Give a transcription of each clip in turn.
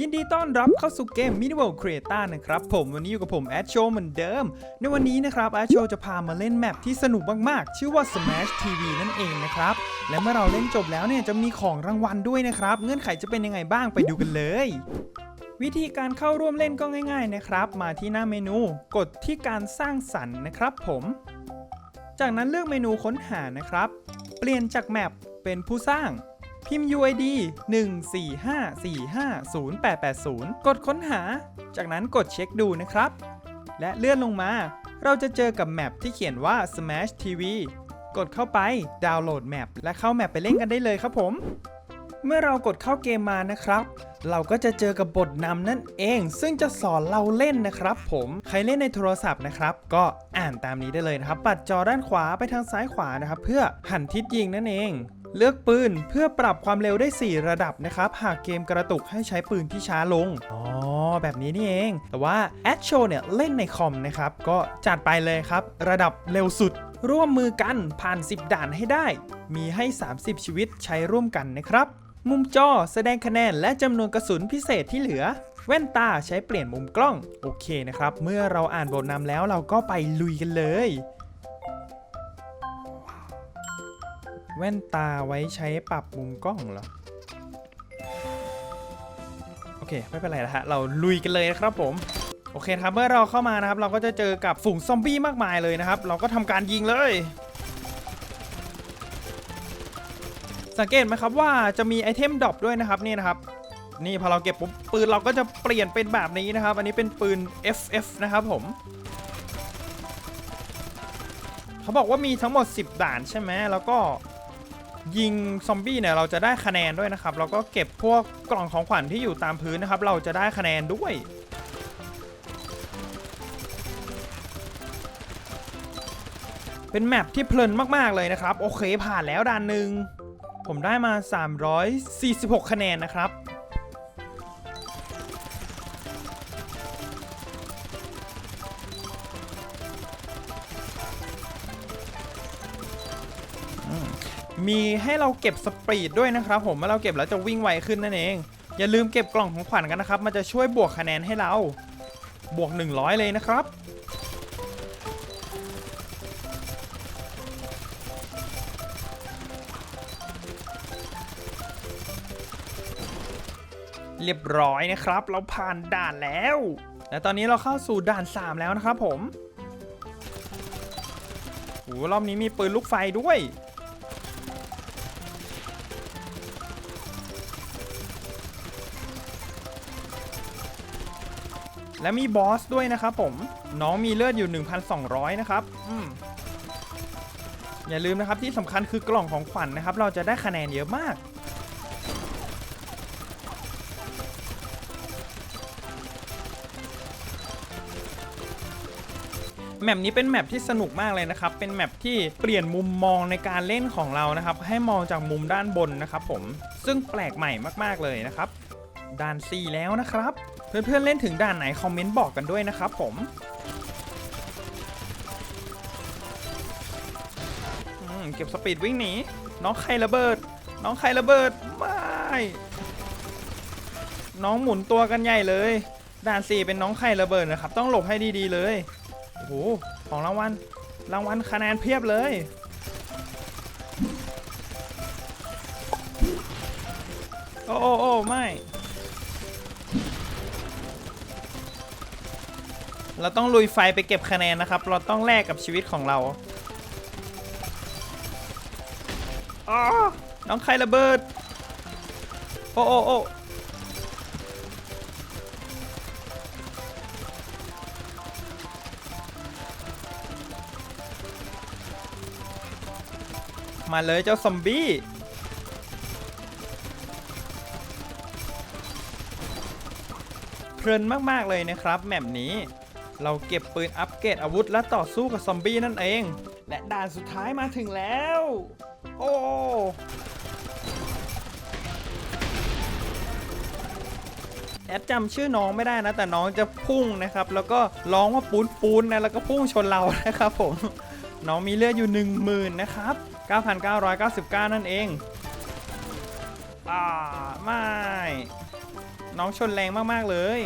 ยินดีต้อนรับเข้าสู่เกม m i n i w o r l Creator นะครับ ผมวันนี้อยู่กับผมแอดโชเหมือนเดิม ในวันนี้นะครับแอดโชจะพามาเล่นแมปที่สนุกมากๆ ชื่อว่า Smash TV นั่นเองนะครับ และเมื่อเราเล่นจบแล้วเนี่ยจะมีของรางวัลด้วยนะครับ เงื่อนไขจะเป็นยังไงบ้างไปดูกันเลย วิธีการเข้าร่วมเล่นก็ง่าย ๆนะครับ มาที่หน้าเมนูกดที่การสร้างสรรค์นะครับ ผม จากนั้นเลือกเมนูค้นหานะครับ เปลี่ยนจากแมปเป็นผู้สร้าง พิมพ์ UID 145450880 กดค้นหา จากนั้นกดเช็คดูนะครับ และเลื่อนลงมา เราจะเจอกับแมปที่เขียนว่า Smash TV กดเข้าไปดาวน์โหลดแมปและเข้าแมปไปเล่นกันได้เลยครับผม เมื่อเรากดเข้าเกมมานะครับ เราก็จะเจอกับบทนำนั่นเอง ซึ่งจะสอนเราเล่นนะครับผมใครเล่นในโทรศัพท์นะครับ ก็อ่านตามนี้ได้เลยนะครับ ปัดจอด้านขวาไปทางซ้ายขวานะครับ เพื่อหันทิศยิงนั่นเอง เลือกปืนเพื่อปรับความเร็วได้ 4 ระดับนะครับ หากเกมกระตุกให้ใช้ปืนที่ช้าลง อ๋อ แบบนี้นี่เอง แต่ว่าแอดโชเนี่ย เล่นในคอมนะครับ ก็จัดไปเลยครับ ระดับเร็วสุด ร่วมมือกันผ่าน 10 ด่านให้ได้ มีให้ 30 ชีวิตใช้ร่วมกันนะครับ มุมจอแสดงคะแนนและจำนวนกระสุนพิเศษที่เหลือ แว่นตาใช้เปลี่ยนมุมกล้อง โอเคนะครับ เมื่อเราอ่านบทนำแล้วเราก็ไปลุยกันเลย แว่นตาไว้ใช้ปรับมุมกล้องเหรอ โอเค ไม่เป็นไรนะฮะ เราลุยกันเลยนะครับผม โอเคครับ เมื่อเราเข้ามานะครับ เราก็จะเจอกับฝูงซอมบี้มากมายเลยนะครับ เราก็ทำการยิงเลย สังเกตไหมครับว่าจะมีไอเทมดรอปด้วยนะครับนี่นะครับ นี่พอเราเก็บปุ๊บปืนเราก็จะเปลี่ยนเป็นแบบนี้นะครับ อันนี้เป็นปืน FF นะครับผมเขาบอกว่ามีทั้งหมด 10 ด่านใช่ไหม แล้วก็ ยิงซอมบี้เนี่ยเราจะได้คะแนนด้วยนะครับแล้วก็เก็บพวกกล่องของขวัญที่อยู่ตามพื้นนะครับ เราจะได้คะแนนด้วยเป็นแมปที่เพลินมาก ๆ เลยนะครับ โอเคผ่านแล้วด่านหนึ่ง ผมได้มา 346 คะแนนนะครับ มีให้เราเก็บสปีดด้วยนะครับผมเมื่อเราเก็บแล้วจะวิ่งไวขึ้นนั่นเอง อย่าลืมเก็บกล่องของขวัญกันนะครับ มันจะช่วยบวกคะแนนให้เรา บวก 100 เลยนะครับ เรียบร้อยนะครับ เราผ่านด่านแล้ว และตอนนี้เราเข้าสู่ด่าน 3 แล้วนะครับผมโอ้รอบนี้มีปืนลูกไฟด้วย และมีบอสด้วยนะครับผม น้องมีเลือดอยู่ 1,200 นะครับอืมอย่าลืมนะครับที่สำคัญคือกล่องของขวัญนะครับ เราจะได้คะแนนเยอะมาก แมปนี้เป็นแมปที่สนุกมากเลยนะครับ เป็นแมปที่เปลี่ยนมุมมองในการเล่นของเรานะครับ ให้มองจากมุมด้านบนนะครับผม ซึ่งแปลกใหม่มากๆเลยนะครับด่าน 4 แล้วนะครับ เพื่อนๆเล่นถึงด่านไหนคอมเมนต์บอกกันด้วยนะครับผมอืมเก็บสปีดวิ่งหนีน้องใครระเบิด น้องใครระเบิดไม่น้องหมุนตัวกันใหญ่เลย ด่าน4เป็นน้องไข่ระเบิดนะครับ ต้องหลบให้ดีๆเลยโอ้โหของรางวัลรางวัลคะแนนเพียบเลยโอ้โอ้โอ้ไม่ เราต้องลุยไฟไปเก็บคะแนนนะครับ เราต้องแลกกับชีวิตของเราอ๋อน้องใครระเบิด โอ้โอ้โอ้มาเลยเจ้าซอมบี้ เพลินมาก ๆ เลยนะครับ แมปนี้ เราเก็บปืนอัปเกรดอาวุธและต่อสู้กับซอมบี้นั่นเอง และด่านสุดท้ายมาถึงแล้ว โอ้แอดจำชื่อน้องไม่ได้นะ แต่น้องจะพุ่งนะครับ แล้วก็ร้องว่าปูนปูนนะแล้วก็พุ่งชนเรานะครับผม น้องมีเลือดอยู่ 1 0,000นะครับ 9,999 นั่นเองอ่าไม่ น้องชนแรงมาก ๆ เลย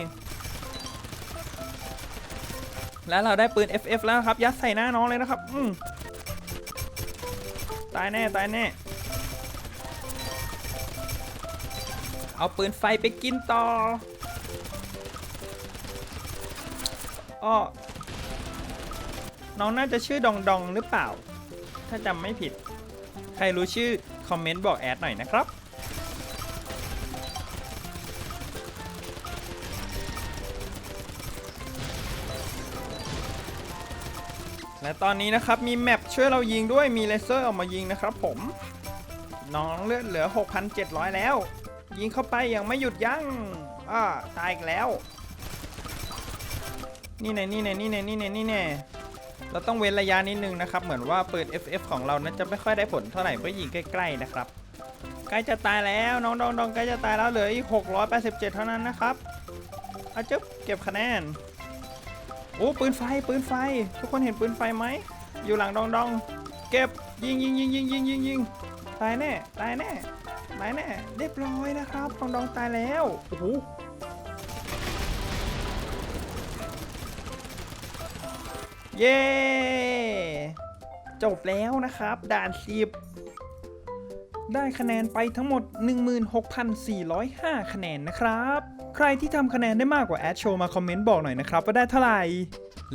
แล้วเราได้ปืน FF แล้วครับ ยัดใส่หน้าน้องเลยนะครับ อืมตายแน่ ตายแน่ เอาปืนไฟไปกินต่ออ้อน้องน่าจะชื่อดองดองหรือเปล่า ถ้าจำไม่ผิด ใครรู้ชื่อ คอมเมนต์บอกแอดหน่อยนะครับ และตอนนี้นะครับมีแมปช่วยเรายิงด้วยมีเลเซอร์ออกมายิงนะครับผม น้องเลือดเหลือ 6,700 แล้ว ยิงเข้าไปยังไม่หยุดยัง้งอ่าตายอีกแล้ว นี่แน่นี่แน่นี่แน่นี่แน่นี่แน่เราต้องเว้นระยะนิดนึงนะครับ เหมือนว่าเปืน FF ของเรานั้นจะไม่ค่อยได้ผลเท่าไหร่เมื่อยิงใกล้ๆนะครับใกล้จะตายแล้วน้องดองดองใกล้จะตายแล้วเหลืออีก687 เท่านั้นนะครับอาจึ๊บเก็บคะแนน โอ้ปืนไฟปืนไฟ ทุกคนเห็นปืนไฟไหมอยู่หลังดองดองเก็บยิงยิงยิงยิงยิงยิงยิงตายแน่ตายแน่ตายแน่เรียบร้อยนะครับดองดองตายแล้วโอ้โหเย้จบแล้วนะครับ ด่านสิบ ได้คะแนนไปทั้งหมด 16,405 คะแนนนะครับ ใครที่ทำคะแนนได้มากกว่าแอดโชว์มาคอมเมนต์บอกหน่อยนะครับว่าได้เท่าไหร่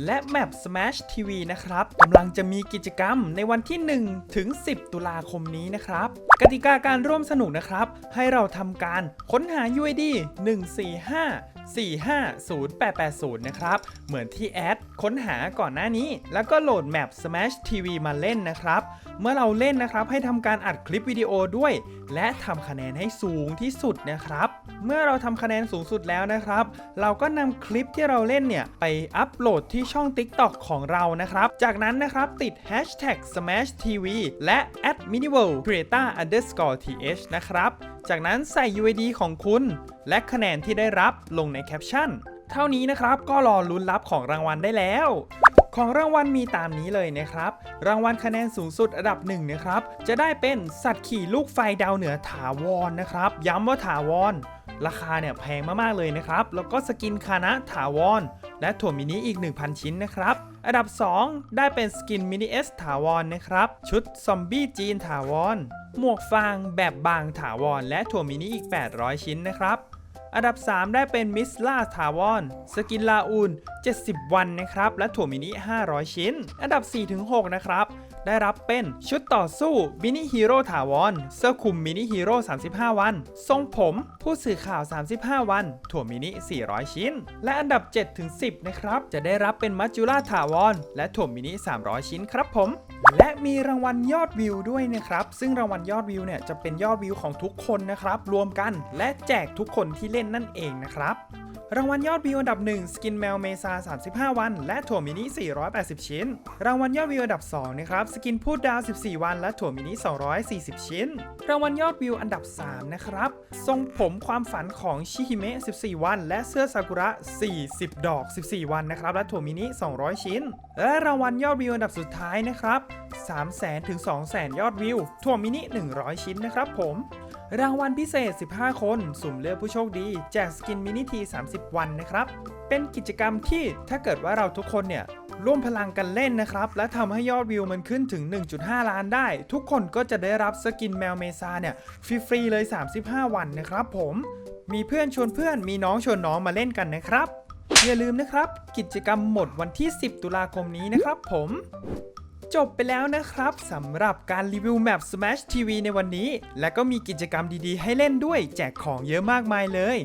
และแมป Smash TV นะครับกำลังจะมีกิจกรรมในวันที่ 1 ถึง 10 ตุลาคมนี้นะครับ กติกาการร่วมสนุกนะครับ ให้เราทำการค้นหา UID 145 45080 นะครับ เหมือนที่แอดค้นหาก่อนหน้านี้ แล้วก็โหลดแมป Smash TV มาเล่นนะครับ เมื่อเราเล่นนะครับให้ทำการอัดคลิปวิดีโอด้วย และทำคะแนนให้สูงที่สุดนะครับ เมื่อเราทำคะแนนสูงสุดแล้วนะครับ เราก็นำคลิปที่เราเล่นเนี่ย ไปอัปโหลดที่ช่อง TikTok ของเรานะครับ จากนั้นนะครับติด hashtag smash tv และ at miniworld creator underscore th นะครับ จากนั้นใส่ UID ของคุณ และคะแนนที่ได้รับลงในแคปชั่น เท่านี้นะครับก็รอลุ้นรับของรางวัลได้แล้วของรางวัลมีตามนี้เลยนะครับ รางวัลคะแนนสูงสุดอันดับหนึ่งนะครับ จะได้เป็นสัตว์ขี่ลูกไฟดาวเหนือถาวรนะครับ ย้ำว่าถาวร ราคาเนี่ยแพงมากๆเลยนะครับ แล้วก็สกินคานะถาวร และถั่วมินิอีก 1,000 ชิ้นนะครับ อันดับ 2 ได้เป็นสกินมินิเอสถาวรนะครับ ชุดซอมบี้จีนถาวร หมวกฟางแบบบางถาวร และถั่วมินิอีก 800 ชิ้นนะครับอันดับ 3 ได้เป็นมิสลาถาวรสกินลาอูน70 วันนะครับ และถั่วมินิ 500 ชิ้น อันดับ 4-6 นะครับ ได้รับเป็นชุดต่อสู้มินิฮีโร่ถาวรเสื้อคลุมมินิฮีโร่35 วัน ทรงผมผู้สื่อข่าว 35 วัน ถั่วมินิ 400 ชิ้น และอันดับ 7-10นะครับ จะได้รับเป็นมัจจุราถาวรและถั่วมินิ 300 ชิ้นครับผม และมีรางวัลยอดวิวด้วยนะครับ ซึ่งรางวัลยอดวิวเนี่ยจะเป็นยอดวิวของทุกคนนะครับ รวมกันและแจกทุกคนที่เล่นนั่นเองนะครับ รางวัลยอดวิวอันดับ 1 สกินแมวเมซา35 วัน และถั่วมินิ 480 ชิ้น รางวัลยอดวิวอันดับ 2 นะครับ สกินพูดดาว 14 วัน และถั่วมินิ 240 ชิ้น รางวัลยอดวิวอันดับ 3 นะครับ ทรงผมความฝันของชิฮิเมะ 14 วัน และเสื้อซากุระ 40 ดอก 14 วันนะครับ และถั่วมินิ 200 ชิ้น และรางวัลยอดวิวอันดับสุดท้ายนะครับ300,000 ถึง 200,000 ยอดวิว ถั่วมินิ 100 ชิ้นนะครับผม รางวัลพิเศษ 15 คน สุ่มเลือกผู้โชคดี แจกสกินมินิที 30 วันนะครับ เป็นกิจกรรมที่ถ้าเกิดว่าเราทุกคนเนี่ยร่วมพลังกันเล่นนะครับ และทำให้ยอดวิวมันขึ้นถึง 1.5 ล้านได้ ทุกคนก็จะได้รับสกินแมวเมซาเนี่ยฟรีๆเลย 35 วันนะครับ ผม มีเพื่อนชวนเพื่อนมีน้องชวนน้องมาเล่นกันนะครับ อย่าลืมนะครับ กิจกรรมหมดวันที่ 10 ตุลาคมนี้นะครับ ผม จบไปแล้วนะครับสำหรับการรีวิวแมป Smash TV ในวันนี้ และก็มีกิจกรรมดีๆ ให้เล่นด้วยแจกของเยอะมากมายเลย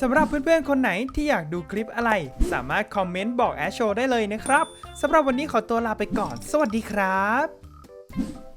สำหรับเพื่อนๆ คนไหนที่อยากดูคลิปอะไร สามารถคอมเมนต์บอกแอชโชได้เลยนะครับสำหรับวันนี้ขอตัวลาไปก่อน สวัสดีครับ